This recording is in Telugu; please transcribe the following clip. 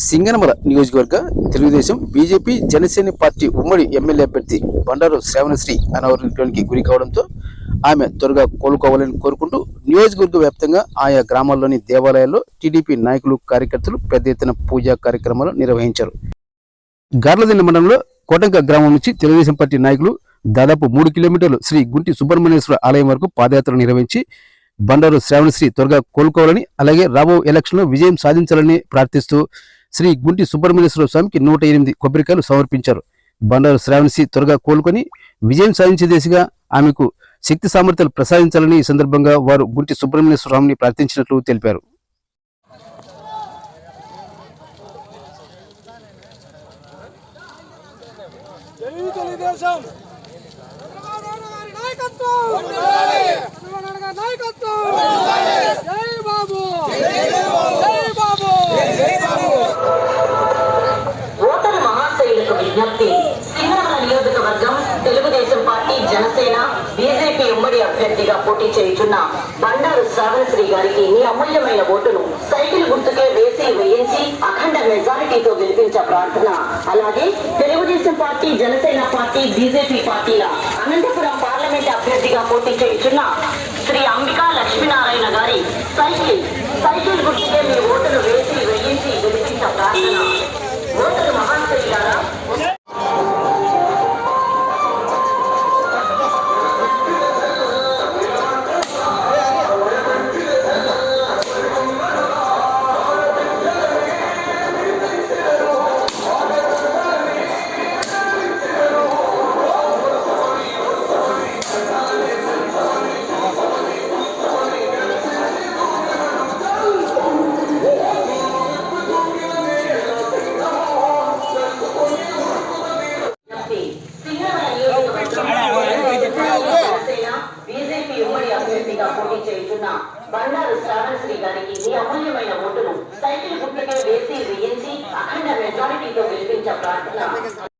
సింగనమల నియోజకవర్గ తెలుగుదేశం బీజేపీ జనసేన పార్టీ ఉమ్మడి ఎమ్మెల్యే అభ్యర్థి బండారు శ్రావణశ్రీ అనారోగ్యానికి గురి కావడంతో ఆమె త్వరగా కోలుకోవాలని కోరుకుంటూ నియోజకవర్గ వ్యాప్తంగా ఆయా గ్రామాల్లోని దేవాలయాల్లో టీడీపీ నాయకులు కార్యకర్తలు పెద్ద ఎత్తున పూజా కార్యక్రమాలు నిర్వహించారు. గార్లదిన్న మండలంలో కోటంక గ్రామం నుంచి తెలుగుదేశం పార్టీ నాయకులు దాదాపు మూడు కిలోమీటర్లు శ్రీ గుంటి సుబ్రహ్మణ్యేశ్వర ఆలయం వరకు పాదయాత్ర నిర్వహించి బండారు శ్రావణశ్రీ త్వరగా కోలుకోవాలని అలాగే రాబో ఎలక్షన్లో విజయం సాధించాలని ప్రార్థిస్తూ శ్రీ గుంటి సుబ్రహ్మణ్యేశ్వర స్వామికి నూట ఎనిమిది కొబ్బరికాయలు సమర్పించారు. బండారు శ్రావణశ్రీ త్వరగా కోలుకొని విజయం సాధించే దిశగా ఆమెకు శక్తి సామర్థ్యాలు ప్రసాదించాలని ఈ సందర్భంగా వారు గుంటి సుబ్రహ్మణ్యేశ్వర స్వామిని ప్రార్థించినట్లు తెలిపారు. జై తెలుగుదేశం! ఉమ్మడి అభ్యర్థిగా పోటీ చేయుచున్న బండారు శ్రావణశ్రీ గారికి మీ అమూల్యమైన ఓటును సైకిల్ గుర్తుకే వేసి వేయించి అఖండ మెజారిటీతో గెలిపించే ప్రార్థన. అలాగే Telugu Desam party Janasena party BJP పార్టీల అనంతపురం పార్లమెంట్ అభ్యర్థిగా పోటీ చేయుచున్న శ్రీ అంబికా లక్ష్మీనారాయణ గారి సైకిల్ సైకిల్ గుర్తుకే మీ ఓటును వేసి ఉమ్మడి పోటీ చేస్తున్న బండారు శ్రావణ శ్రీ గారికి మీ అమూల్యమైన ఓటును సైకిల్ గుర్తుకే వేసి వేయించి అఖండ మెజారిటీతో గెలిపించే ప్రార్థన.